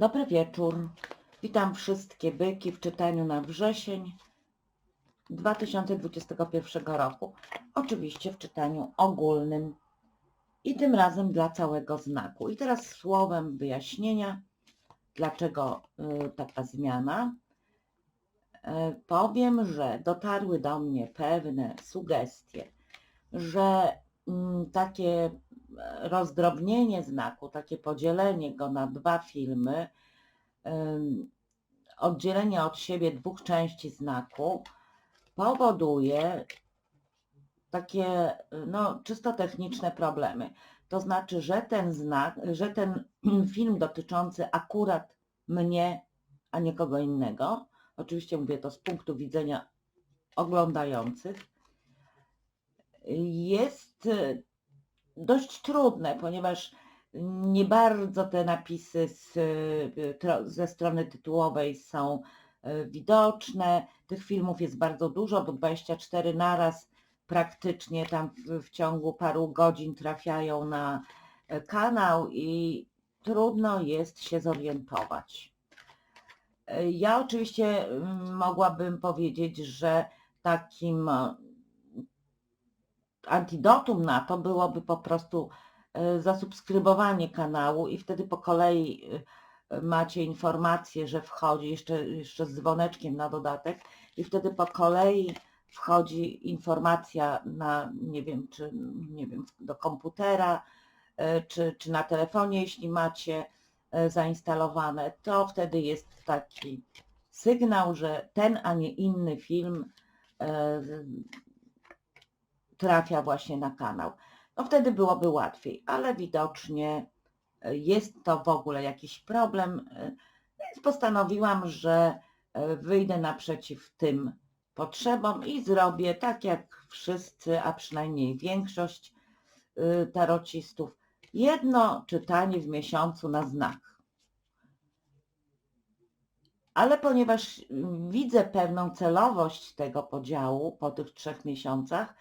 Dobry wieczór. Witam wszystkie byki w czytaniu na wrzesień 2021 roku. Oczywiście w czytaniu ogólnym i tym razem dla całego znaku. I teraz słowem wyjaśnienia, dlaczego y, taka zmiana. E, Powiem, że dotarły do mnie pewne sugestie, że mm, takie rozdrobnienie znaku, takie podzielenie go na dwa filmy, oddzielenie od siebie dwóch części znaku powoduje takie no, czysto techniczne problemy. To znaczy, że ten znak, że ten film dotyczący akurat mnie, a nie kogo innego, oczywiście mówię to z punktu widzenia oglądających, jest dość trudne, ponieważ nie bardzo te napisy z, ze strony tytułowej są y, widoczne. Tych filmów jest bardzo dużo, bo 24 naraz praktycznie tam w, w ciągu paru godzin trafiają na e, kanał i trudno jest się zorientować. E, Ja oczywiście mm, mogłabym powiedzieć, że takim e, antidotum na to byłoby po prostu e, zasubskrybowanie kanału i wtedy po kolei e, macie informację, że wchodzi jeszcze, jeszcze z dzwoneczkiem na dodatek i wtedy po kolei wchodzi informacja na, nie wiem, czy nie wiem, do komputera, e, czy, czy na telefonie, jeśli macie zainstalowane, to wtedy jest taki sygnał, że ten, a nie inny film trafia właśnie na kanał. No wtedy byłoby łatwiej, ale widocznie e, jest to w ogóle jakiś problem, e, więc postanowiłam, że e, wyjdę naprzeciw tym potrzebom i zrobię tak jak wszyscy, a przynajmniej większość tarocistów, jedno czytanie w miesiącu na znak. Ale ponieważ mm, widzę pewną celowość tego podziału po tych trzech miesiącach,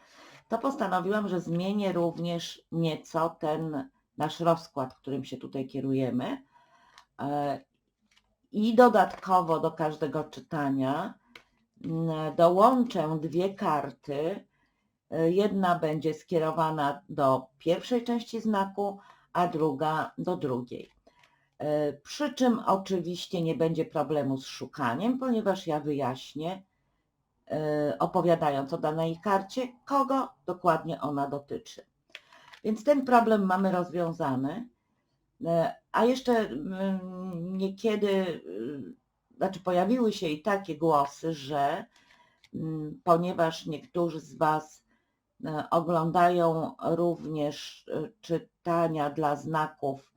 to postanowiłam, że zmienię również nieco ten nasz rozkład, którym się tutaj kierujemy. E, I dodatkowo do każdego czytania dołączę dwie karty. E, Jedna będzie skierowana do pierwszej części znaku, a druga do drugiej. E, Przy czym oczywiście nie będzie problemu z szukaniem, ponieważ ja wyjaśnię, opowiadając o danej karcie, kogo dokładnie ona dotyczy. Więc ten problem mamy rozwiązany. E, A jeszcze mm, niekiedy, y, znaczy pojawiły się i takie głosy, że ponieważ niektórzy z Was oglądają również czytania dla znaków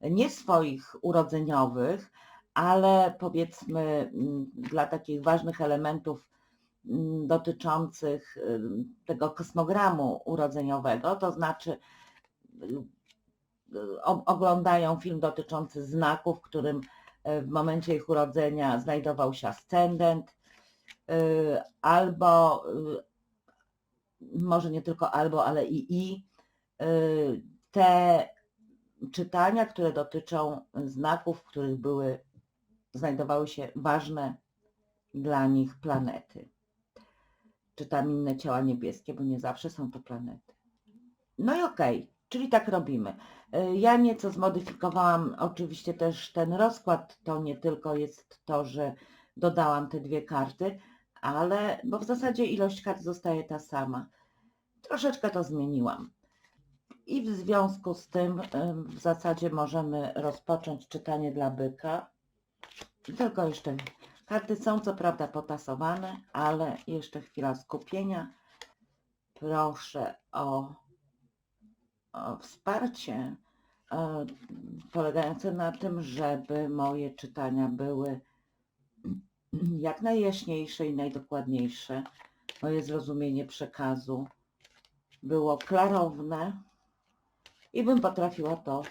nie swoich urodzeniowych, ale powiedzmy dla takich ważnych elementów dotyczących y, tego kosmogramu urodzeniowego, to znaczy y, o- oglądają film dotyczący znaków, w którym y, w momencie ich urodzenia znajdował się ascendent, y, albo y, może nie tylko albo, ale i i. y, Te czytania, które dotyczą znaków, w których były, znajdowały się ważne dla nich planety. Czy tam inne ciała niebieskie, bo nie zawsze są to planety. No i okej, czyli tak robimy. Y, Ja nieco zmodyfikowałam oczywiście też ten rozkład. To nie tylko jest to, że dodałam te dwie karty, ale bo w zasadzie ilość kart zostaje ta sama. Troszeczkę to zmieniłam. I w związku z tym ym, w zasadzie możemy rozpocząć czytanie dla byka. Tylko jeszcze karty są co prawda potasowane, ale jeszcze chwila skupienia. Proszę o, o wsparcie e, polegające na tym, żeby moje czytania były jak najjaśniejsze i najdokładniejsze. Moje zrozumienie przekazu było klarowne i bym potrafiła to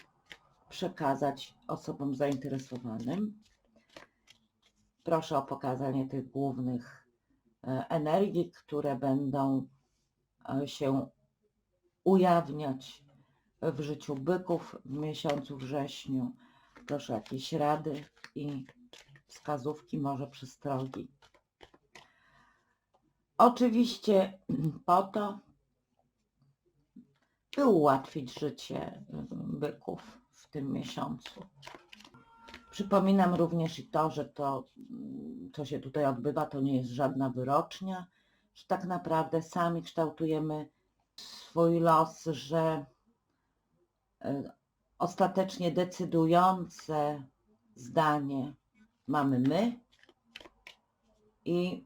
przekazać osobom zainteresowanym. Proszę o pokazanie tych głównych e, energii, które będą e, się ujawniać w życiu byków w miesiącu wrześniu, Proszę jakieś rady i wskazówki, może przystrogi. Oczywiście po to, by ułatwić życie byków w tym miesiącu. Przypominam również i to, że to, mm, co się tutaj odbywa, to nie jest żadna wyrocznia, że tak naprawdę sami kształtujemy swój los, że y, ostatecznie decydujące zdanie mamy my i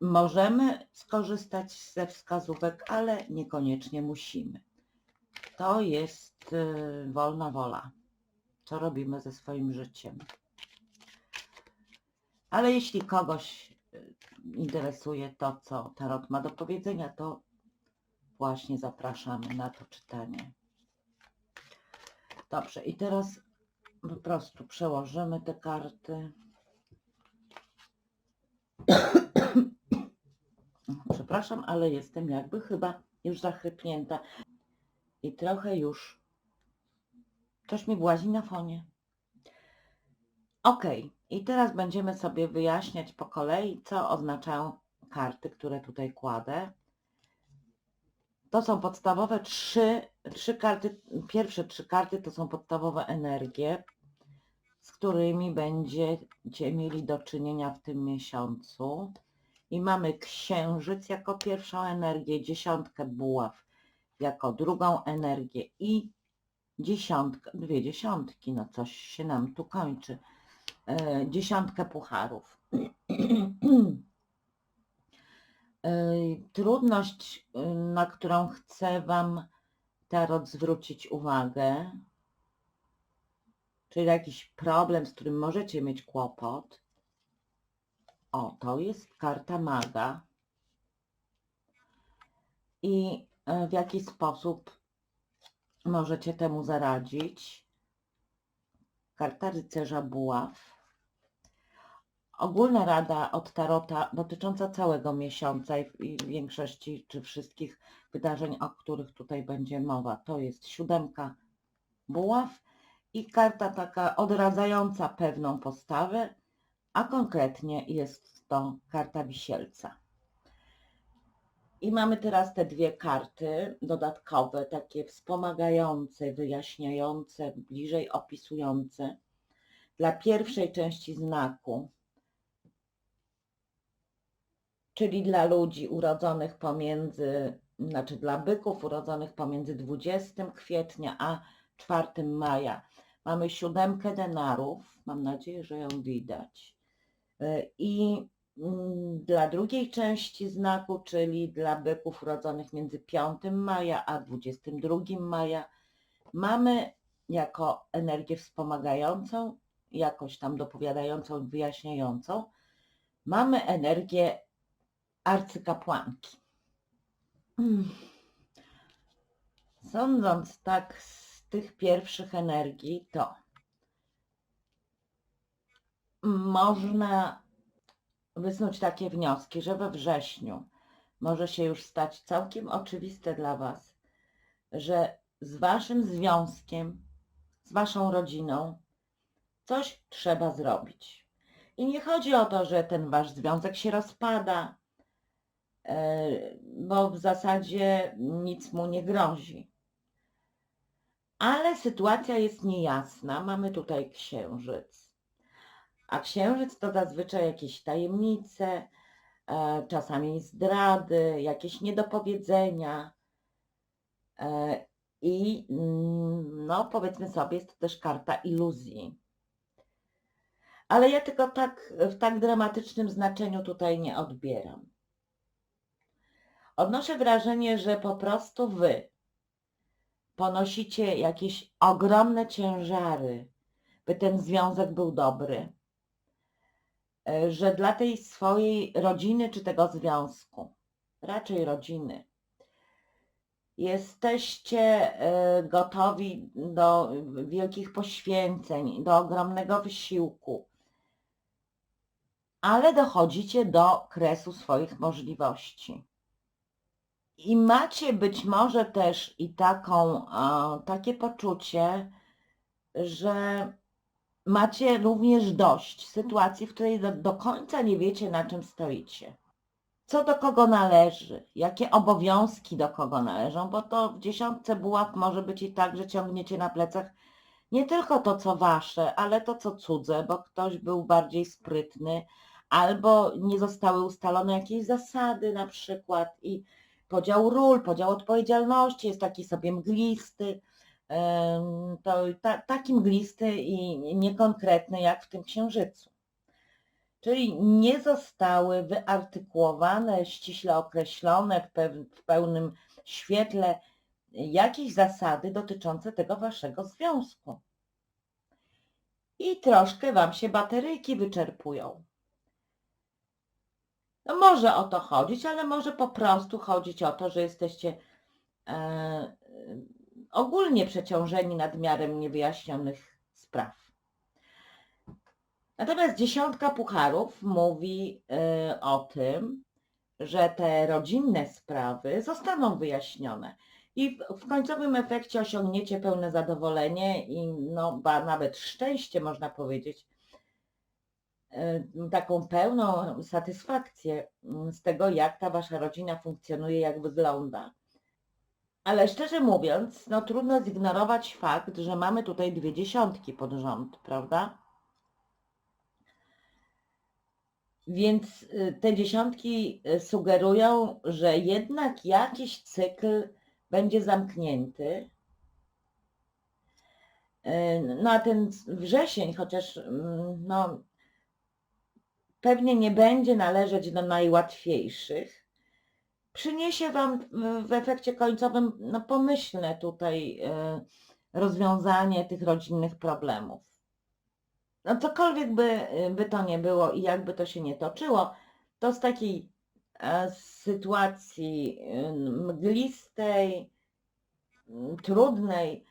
możemy skorzystać ze wskazówek, ale niekoniecznie musimy. To jest y, wolna wola, co robimy ze swoim życiem. Ale jeśli kogoś y, interesuje to, co Tarot ma do powiedzenia, to właśnie zapraszamy na to czytanie. Dobrze, i teraz po prostu przełożymy te karty. Przepraszam, ale jestem jakby chyba już zachrypnięta i trochę już coś mi włazi na fonie. Ok, i teraz będziemy sobie wyjaśniać po kolei, co oznaczają karty, które tutaj kładę. To są podstawowe trzy, trzy karty, pierwsze trzy karty to są podstawowe energie, z którymi będziecie mieli do czynienia w tym miesiącu. I mamy księżyc jako pierwszą energię, dziesiątkę buław jako drugą energię i dziesiątkę, dwie dziesiątki, no coś się nam tu kończy, e, dziesiątkę pucharów. E, Trudność, y, na którą chcę Wam Tarot zwrócić uwagę, czyli jakiś problem, z którym możecie mieć kłopot, o, to jest karta maga. I e, w jaki sposób możecie temu zaradzić? Karta rycerza buław. Ogólna rada od Tarota dotycząca całego miesiąca i większości czy wszystkich wydarzeń, o których tutaj będzie mowa, to jest siódemka buław i karta taka odradzająca pewną postawę, a konkretnie jest to karta wisielca. I mamy teraz te dwie karty dodatkowe, takie wspomagające, wyjaśniające, bliżej opisujące. Dla pierwszej części znaku, czyli dla ludzi urodzonych pomiędzy, znaczy dla byków urodzonych pomiędzy 20 kwietnia a 4 maja. Mamy siódemkę denarów, mam nadzieję, że ją widać. Y, I dla drugiej części znaku, czyli dla byków urodzonych między 5 maja a 22 maja, mamy jako energię wspomagającą, jakoś tam dopowiadającą, wyjaśniającą, mamy energię arcykapłanki. Mm. Sądząc tak z tych pierwszych energii, to można wysnuć takie wnioski, że we wrześniu może się już stać całkiem oczywiste dla Was, że z Waszym związkiem, z Waszą rodziną coś trzeba zrobić. I nie chodzi o to, że ten Wasz związek się rozpada, e, bo w zasadzie nic mu nie grozi. Ale sytuacja jest niejasna. Mamy tutaj księżyc. A księżyc to zazwyczaj jakieś tajemnice, e, czasami zdrady, jakieś niedopowiedzenia. E, I mm, no powiedzmy sobie, jest to też karta iluzji. Ale ja tylko tak w tak dramatycznym znaczeniu tutaj nie odbieram. Odnoszę wrażenie, że po prostu wy ponosicie jakieś ogromne ciężary, by ten związek był dobry. E, Że dla tej swojej rodziny czy tego związku, raczej rodziny, jesteście e, gotowi do wielkich poświęceń, do ogromnego wysiłku, ale dochodzicie do kresu swoich możliwości. I macie być może też i taką, takie poczucie, że macie również dość sytuacji, w której do, do końca nie wiecie, na czym stoicie. Co do kogo należy, jakie obowiązki do kogo należą, bo to w dziesiątce buław może być i tak, że ciągniecie na plecach nie tylko to, co wasze, ale to, co cudze, bo ktoś był bardziej sprytny, albo nie zostały ustalone jakieś zasady na przykład i podział ról, podział odpowiedzialności jest taki sobie mglisty, to ta, taki mglisty i niekonkretny jak w tym księżycu. Czyli nie zostały wyartykułowane, ściśle określone w, pew- w pełnym świetle jakieś zasady dotyczące tego waszego związku. I troszkę wam się bateryjki wyczerpują. No może o to chodzić, ale może po prostu chodzić o to, że jesteście e, ogólnie przeciążeni nadmiarem niewyjaśnionych spraw. Natomiast dziesiątka pucharów mówi e, o tym, że te rodzinne sprawy zostaną wyjaśnione i w, końcowym efekcie osiągniecie pełne zadowolenie i no, ba, nawet szczęście, można powiedzieć, e, taką pełną satysfakcję z tego, jak ta wasza rodzina funkcjonuje, jak wygląda. Ale szczerze mówiąc, no trudno zignorować fakt, że mamy tutaj dwie dziesiątki pod rząd, prawda? Więc y, te dziesiątki y, sugerują, że jednak jakiś cykl będzie zamknięty. Y, No a ten wrzesień, chociaż mm, no, pewnie nie będzie należeć do najłatwiejszych, przyniesie Wam w- efekcie końcowym no, pomyślne tutaj rozwiązanie tych rodzinnych problemów no cokolwiek by, by to nie było i jakby to się nie toczyło, to z takiej e, sytuacji y, mglistej, trudnej,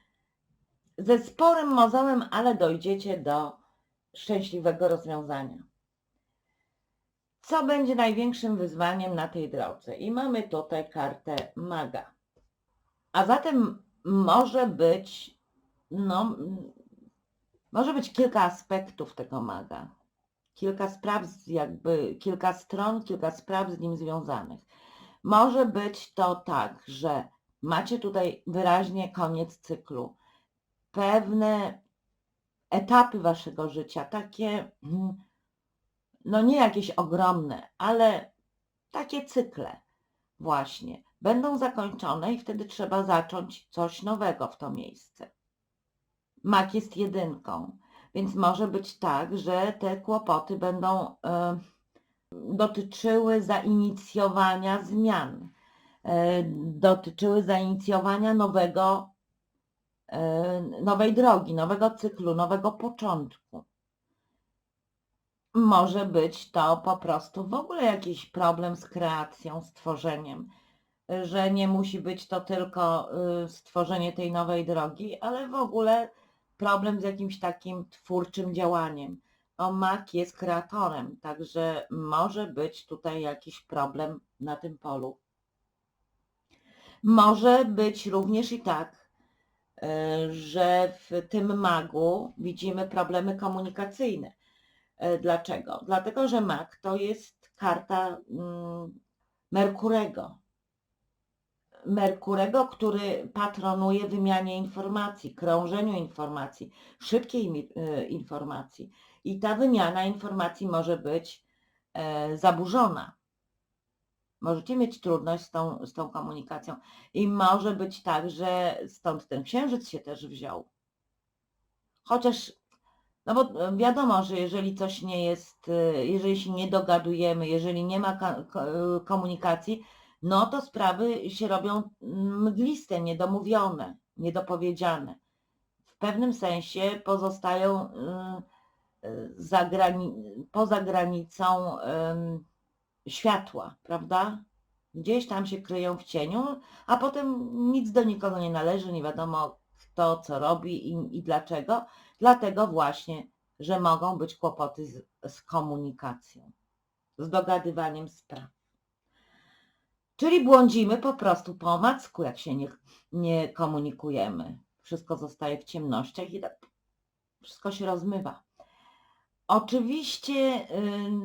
ze sporym mozołem, ale dojdziecie do szczęśliwego rozwiązania. Co będzie największym wyzwaniem na tej drodze? I mamy tutaj kartę maga. A zatem może być, no, może być kilka aspektów tego maga. Kilka spraw, jakby kilka stron, kilka spraw z nim związanych. Może być to tak, że macie tutaj wyraźnie koniec cyklu. Pewne etapy waszego życia, takie, mm, no nie jakieś ogromne, ale takie cykle właśnie będą zakończone i wtedy trzeba zacząć coś nowego w to miejsce. Mak jest jedynką, więc może być tak, że te kłopoty będą e, dotyczyły zainicjowania zmian, e, dotyczyły zainicjowania nowego, e, nowej drogi, nowego cyklu, nowego początku. Może być to po prostu w ogóle jakiś problem z kreacją, z tworzeniem, że nie musi być to tylko y, stworzenie tej nowej drogi, ale w ogóle problem z jakimś takim twórczym działaniem. O, Mak jest kreatorem, także może być tutaj jakiś problem na tym polu. Może być również i tak, y, że w tym magu widzimy problemy komunikacyjne. Y, Dlaczego? Dlatego, że mag to jest karta mm, Merkurego. Merkurego, który patronuje wymianie informacji, krążeniu informacji, szybkiej y, informacji. I ta wymiana informacji może być e, zaburzona. Możecie mieć trudność z tą, z tą komunikacją. I może być tak, że stąd ten księżyc się też wziął. Chociaż, no bo e, wiadomo, że jeżeli coś nie jest, e, jeżeli się nie dogadujemy, jeżeli nie ma ko- komunikacji, no to sprawy się robią mgliste, niedomówione, niedopowiedziane. W pewnym sensie pozostają za grani- poza granicą światła, prawda? Gdzieś tam się kryją w cieniu, a potem nic do nikogo nie należy, nie wiadomo kto co robi i, i dlaczego. Dlatego właśnie, że mogą być kłopoty z, z komunikacją, z dogadywaniem spraw. Czyli błądzimy po prostu po omacku, jak się nie, nie komunikujemy. Wszystko zostaje w ciemnościach i tak wszystko się rozmywa. Oczywiście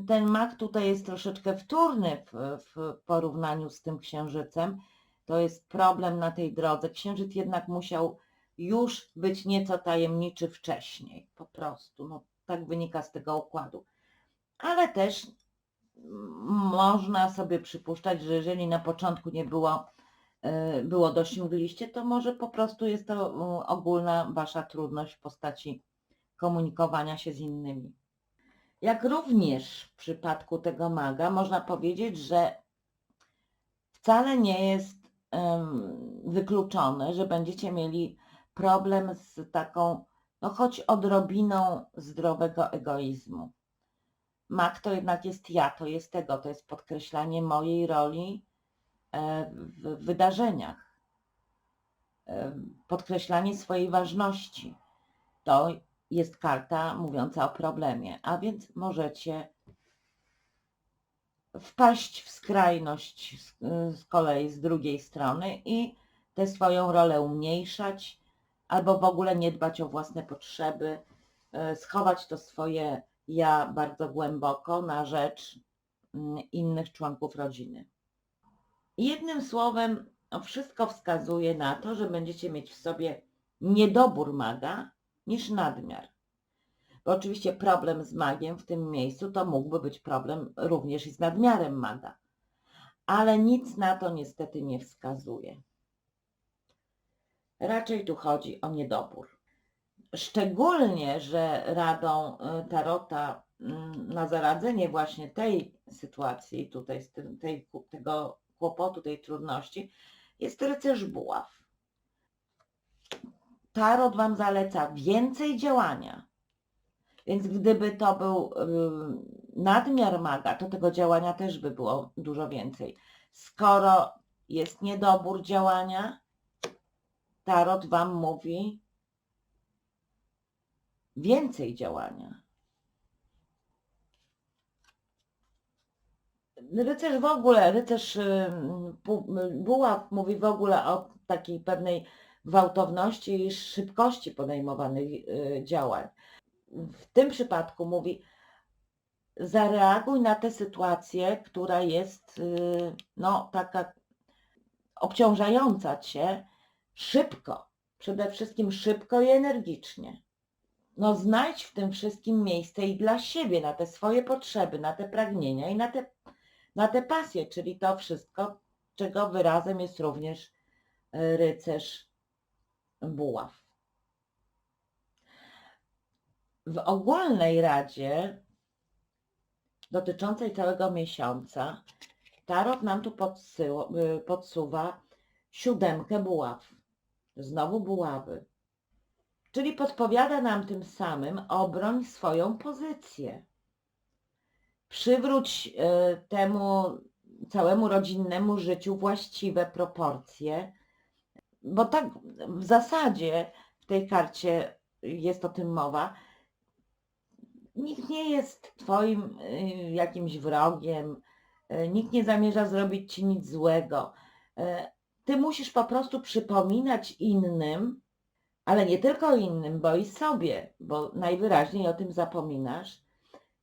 y, ten mak tutaj jest troszeczkę wtórny w, w porównaniu z tym księżycem. To jest problem na tej drodze. Księżyc jednak musiał już być nieco tajemniczy wcześniej, po prostu. No, tak wynika z tego układu. Ale też można sobie przypuszczać, że jeżeli na początku nie było, y, było dość mgliście, to może po prostu jest to ogólna wasza trudność w postaci komunikowania się z innymi. Jak również w przypadku tego maga można powiedzieć, że wcale nie jest wykluczone, że będziecie mieli problem z taką, no choć odrobiną zdrowego egoizmu. Mak to jednak jest ja, to jest tego, to jest podkreślanie mojej roli e, w wydarzeniach, e, podkreślanie swojej ważności. To jest karta mówiąca o problemie, a więc możecie wpaść w skrajność z, z kolei z drugiej strony i tę swoją rolę umniejszać albo w ogóle nie dbać o własne potrzeby, e, schować to swoje ja bardzo głęboko na rzecz mm, innych członków rodziny. Jednym słowem, no wszystko wskazuje na to, że będziecie mieć w sobie niedobór maga niż nadmiar. Bo oczywiście problem z magiem w tym miejscu to mógłby być problem również i z nadmiarem maga. Ale nic na to niestety nie wskazuje. Raczej tu chodzi o niedobór. Szczególnie, że radą y, Tarota mm, na zaradzenie właśnie tej sytuacji, tutaj tej, tego kłopotu, tej trudności, jest rycerz buław. Tarot Wam zaleca więcej działania. Więc gdyby to był y, nadmiar maga, to tego działania też by było dużo więcej. Skoro jest niedobór działania, Tarot Wam mówi więcej działania. Rycerz w ogóle, rycerz y, buław mówi w ogóle o takiej pewnej gwałtowności i szybkości podejmowanych y, działań. W tym przypadku mówi, zareaguj na tę sytuację, która jest y, no, taka obciążająca cię szybko. Przede wszystkim szybko i energicznie. No znajdź w tym wszystkim miejsce i dla siebie, na te swoje potrzeby, na te pragnienia i na te, na te pasje, czyli to wszystko, czego wyrazem jest również y, rycerz buław. W ogólnej radzie dotyczącej całego miesiąca Tarot nam tu podsyło, y, podsuwa siódemkę buław. Znowu buławy. Czyli podpowiada nam tym samym obroń swoją pozycję. Przywróć y, temu całemu rodzinnemu życiu właściwe proporcje, bo tak w zasadzie w tej karcie jest o tym mowa. Nikt nie jest twoim y, jakimś wrogiem, y, nikt nie zamierza zrobić ci nic złego. Y, ty musisz po prostu przypominać innym, ale nie tylko innym, bo i sobie, bo najwyraźniej o tym zapominasz,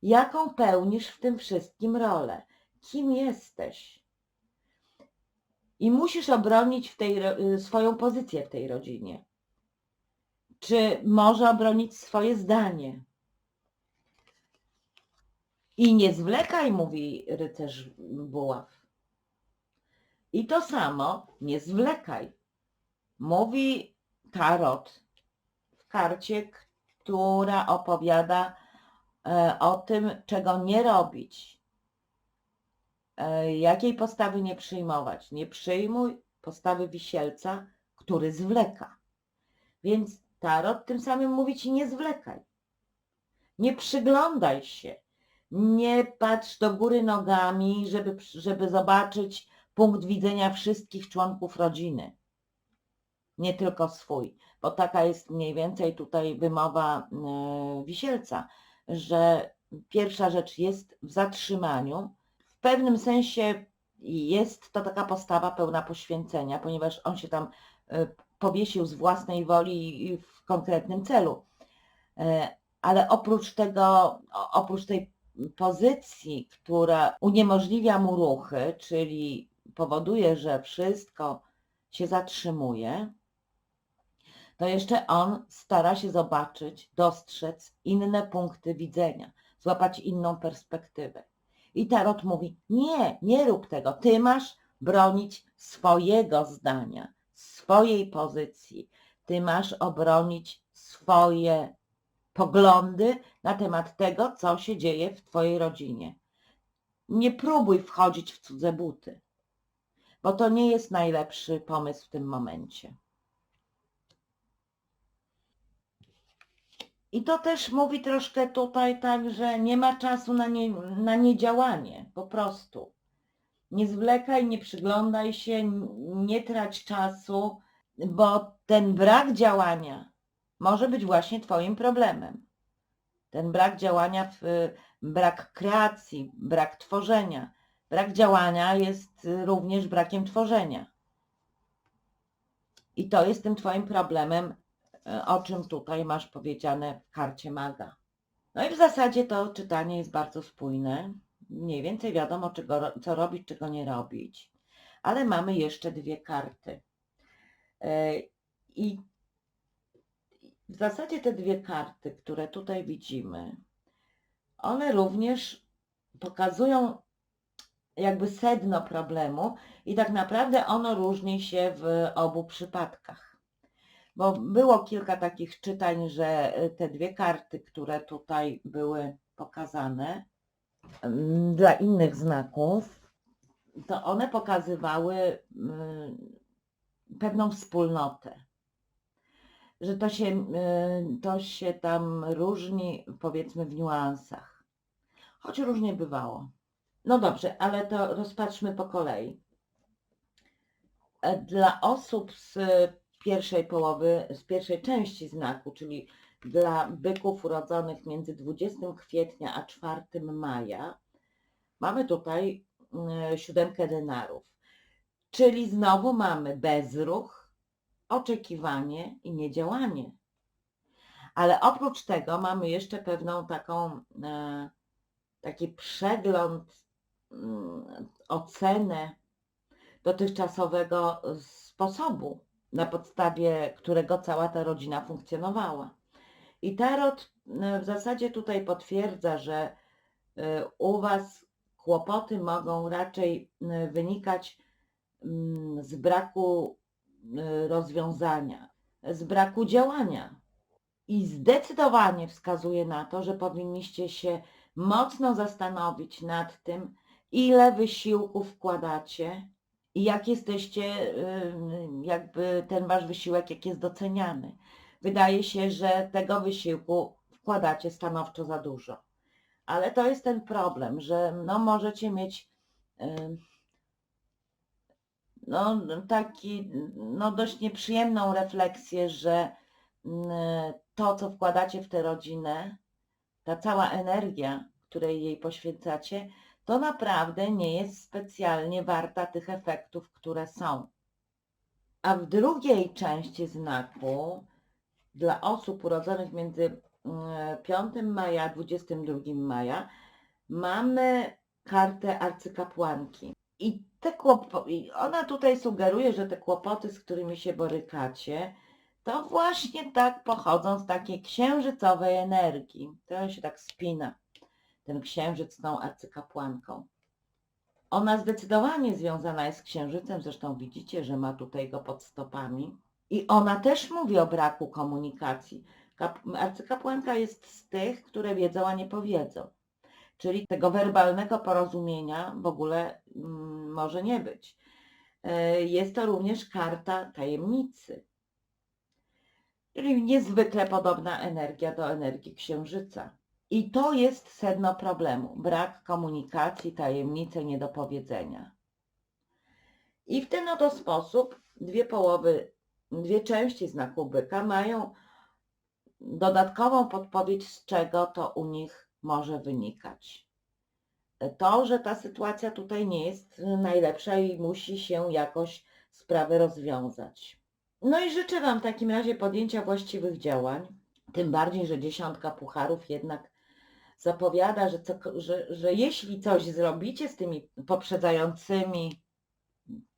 jaką pełnisz w tym wszystkim rolę, kim jesteś. I musisz obronić w tej, swoją pozycję w tej rodzinie. Czy może obronić swoje zdanie? I nie zwlekaj, mówi rycerz buław. I to samo, nie zwlekaj. Mówi tarot w karcie, która opowiada e, o tym, czego nie robić, e, jakiej postawy nie przyjmować. Nie przyjmuj postawy wisielca, który zwleka. Więc tarot tym samym mówi ci nie zwlekaj. Nie przyglądaj się. Nie patrz do góry nogami, żeby, żeby zobaczyć punkt widzenia wszystkich członków rodziny. Nie tylko swój, bo taka jest mniej więcej tutaj wymowa e, wisielca, że pierwsza rzecz jest w zatrzymaniu. W pewnym sensie jest to taka postawa pełna poświęcenia, ponieważ on się tam e, powiesił z własnej woli i w konkretnym celu. E, Ale oprócz tego, oprócz tej pozycji, która uniemożliwia mu ruchy, czyli powoduje, że wszystko się zatrzymuje, to jeszcze on stara się zobaczyć, dostrzec inne punkty widzenia, złapać inną perspektywę. I Tarot mówi: Nie, nie rób tego. Ty masz bronić swojego zdania, swojej pozycji. Ty masz obronić swoje poglądy na temat tego, co się dzieje w Twojej rodzinie. Nie próbuj wchodzić w cudze buty, bo to nie jest najlepszy pomysł w tym momencie. I to też mówi troszkę tutaj tak, że nie ma czasu na, nie, na niedziałanie, po prostu. Nie zwlekaj, nie przyglądaj się, nie trać czasu, bo ten brak działania może być właśnie Twoim problemem. Ten brak działania, w, brak kreacji, brak tworzenia. Brak działania jest również brakiem tworzenia. I to jest tym Twoim problemem, e, o czym tutaj masz powiedziane w karcie maga. No i w zasadzie to czytanie jest bardzo spójne. Mniej więcej wiadomo, czego, co robić, czego nie robić. Ale mamy jeszcze dwie karty. E, I w zasadzie te dwie karty, które tutaj widzimy, one również pokazują jakby sedno problemu i tak naprawdę ono różni się w obu przypadkach. Bo było kilka takich czytań, że y, te dwie karty, które tutaj były pokazane mm, dla innych znaków, to one pokazywały mm, pewną wspólnotę. Że to się, y, to się tam różni, powiedzmy, w niuansach. Choć różnie bywało. No dobrze, ale to rozpatrzmy po kolei. E, Dla osób z pierwszej połowy, z pierwszej części znaku, czyli dla byków urodzonych między 20 kwietnia a 4 maja, mamy tutaj mm, siódemkę denarów. Czyli znowu mamy bezruch, oczekiwanie i niedziałanie. Ale oprócz tego mamy jeszcze pewną taką, e, taki przegląd, ocenę dotychczasowego sposobu, na podstawie którego cała ta rodzina funkcjonowała. I Tarot e, w zasadzie tutaj potwierdza, że e, u Was kłopoty mogą raczej e, wynikać mm, z braku e, rozwiązania, z braku działania. I zdecydowanie wskazuje na to, że powinniście się mocno zastanowić nad tym, ile wysiłku wkładacie i jak jesteście, jakby ten wasz wysiłek, jak jest doceniany. Wydaje się, że tego wysiłku wkładacie stanowczo za dużo. Ale to jest ten problem, że no możecie mieć no, taki, no dość nieprzyjemną refleksję, że to, co wkładacie w tę rodzinę, ta cała energia, której jej poświęcacie, to naprawdę nie jest specjalnie warta tych efektów, które są. A w drugiej części znaku dla osób urodzonych między mm, 5 maja a 22 maja mamy kartę arcykapłanki. I te i ona tutaj sugeruje, że te kłopoty, z którymi się borykacie, to właśnie tak pochodzą z takiej księżycowej energii. To się tak spina, ten księżyc z tą arcykapłanką. Ona zdecydowanie związana jest z księżycem, zresztą widzicie, że ma tutaj go pod stopami. I ona też mówi o braku komunikacji. Kap- arcykapłanka jest z tych, które wiedzą, a nie powiedzą. Czyli tego werbalnego porozumienia w ogóle mm, może nie być. E, Jest to również karta tajemnicy. Czyli niezwykle podobna energia do energii księżyca. I to jest sedno problemu. Brak komunikacji, tajemnice, niedopowiedzenia. I w ten oto sposób dwie połowy, dwie części znaku byka mają dodatkową podpowiedź, z czego to u nich może wynikać. To, że ta sytuacja tutaj nie jest najlepsza i musi się jakoś sprawę rozwiązać. No i życzę Wam w takim razie podjęcia właściwych działań, Tym bardziej, że dziesiątka pucharów jednak zapowiada, że, co, że, że jeśli coś zrobicie z tymi poprzedzającymi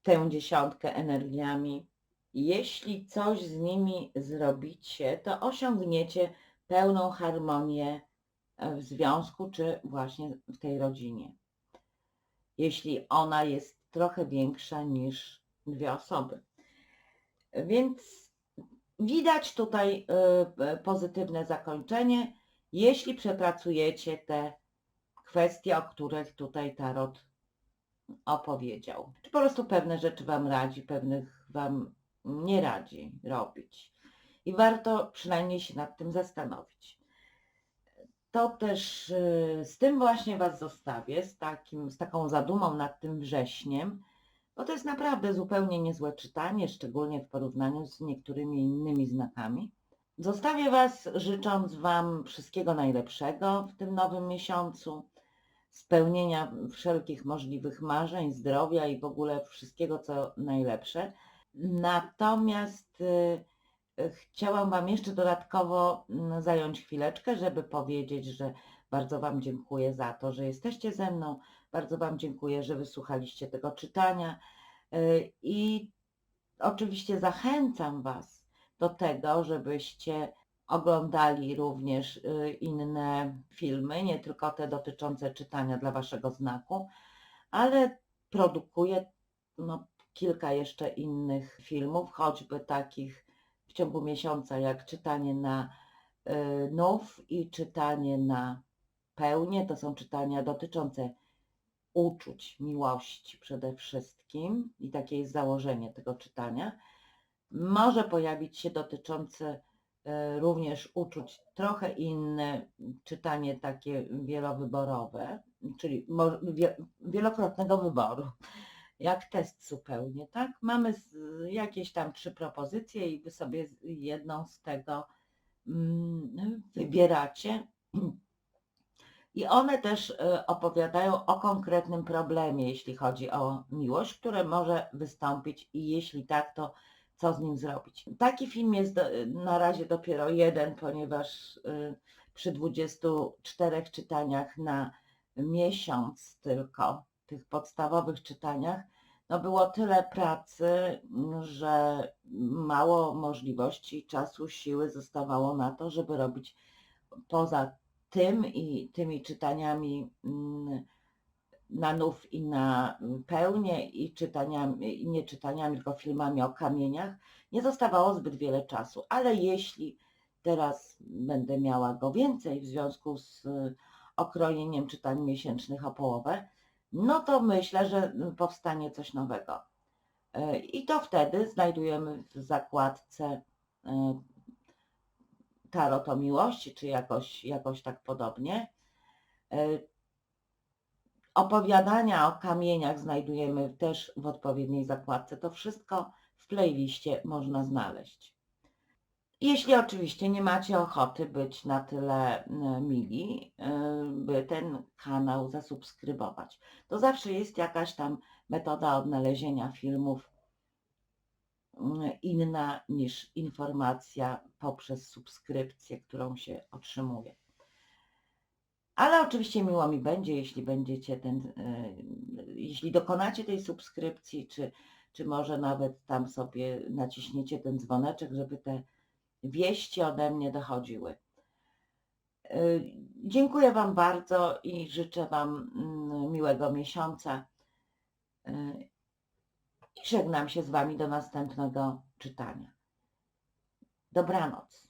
tę dziesiątkę energiami, jeśli coś z nimi zrobicie, to osiągniecie pełną harmonię e, w związku czy właśnie w tej rodzinie. Jeśli ona jest trochę większa niż dwie osoby. Więc widać tutaj y, pozytywne zakończenie, jeśli przepracujecie te kwestie, o których tutaj Tarot opowiedział. Czy po prostu pewne rzeczy Wam radzi, pewnych Wam nie radzi robić. I warto przynajmniej się nad tym zastanowić. To też y, z tym właśnie Was zostawię, z, takim, z taką zadumą nad tym wrześniem, bo to jest naprawdę zupełnie niezłe czytanie, szczególnie w porównaniu z niektórymi innymi znakami. Zostawię Was życząc Wam wszystkiego najlepszego w tym nowym miesiącu, spełnienia wszelkich możliwych marzeń, zdrowia i w ogóle wszystkiego, co najlepsze. Natomiast y, chciałam Wam jeszcze dodatkowo mm, zająć chwileczkę, żeby powiedzieć, że bardzo Wam dziękuję za to, że jesteście ze mną. Bardzo Wam dziękuję, że wysłuchaliście tego czytania. Y, I oczywiście zachęcam Was do tego, żebyście oglądali również inne filmy, nie tylko te dotyczące czytania dla Waszego znaku, ale produkuję no, kilka jeszcze innych filmów, choćby takich w ciągu miesiąca, jak czytanie na y, nów i czytanie na pełnię. To są czytania dotyczące uczuć, miłości przede wszystkim i takie jest założenie tego czytania. Może pojawić się dotyczące y, również uczuć trochę inne, czytanie takie wielowyborowe, czyli wielokrotnego wyboru jak test zupełnie, tak? Mamy jakieś tam trzy propozycje i wy sobie jedną z tego mm, wybieracie. I one też e, opowiadają o konkretnym problemie, jeśli chodzi o miłość, które może wystąpić i jeśli tak, to co z nim zrobić. Taki film jest do, na razie dopiero jeden, ponieważ e, przy 24 czytaniach na miesiąc tylko tych podstawowych czytaniach, no było tyle pracy, że mało możliwości, czasu, siły zostawało na to, żeby robić poza tym i tymi czytaniami mm, na nów i na pełnię i czytaniami, i nie czytaniami, tylko filmami o kamieniach, nie zostawało zbyt wiele czasu. Ale jeśli teraz będę miała go więcej w związku z okrojeniem czytań miesięcznych o połowę, no to myślę, że powstanie coś nowego. E, I to wtedy znajdujemy w zakładce Tarot o miłości, czy jakoś, jakoś tak podobnie. Opowiadania o kamieniach znajdujemy też w odpowiedniej zakładce. To wszystko w playliście można znaleźć. Jeśli oczywiście nie macie ochoty być na tyle mili, e, by ten kanał zasubskrybować, to zawsze jest jakaś tam metoda odnalezienia filmów inna niż informacja poprzez subskrypcję, którą się otrzymuje. Ale oczywiście miło mi będzie, jeśli będziecie ten, e, jeśli dokonacie tej subskrypcji, czy, czy może nawet tam sobie naciśniecie ten dzwoneczek, żeby te wieści ode mnie dochodziły. Y, dziękuję Wam bardzo i życzę Wam mm, miłego miesiąca. Y, I żegnam się z Wami do następnego czytania. Dobranoc.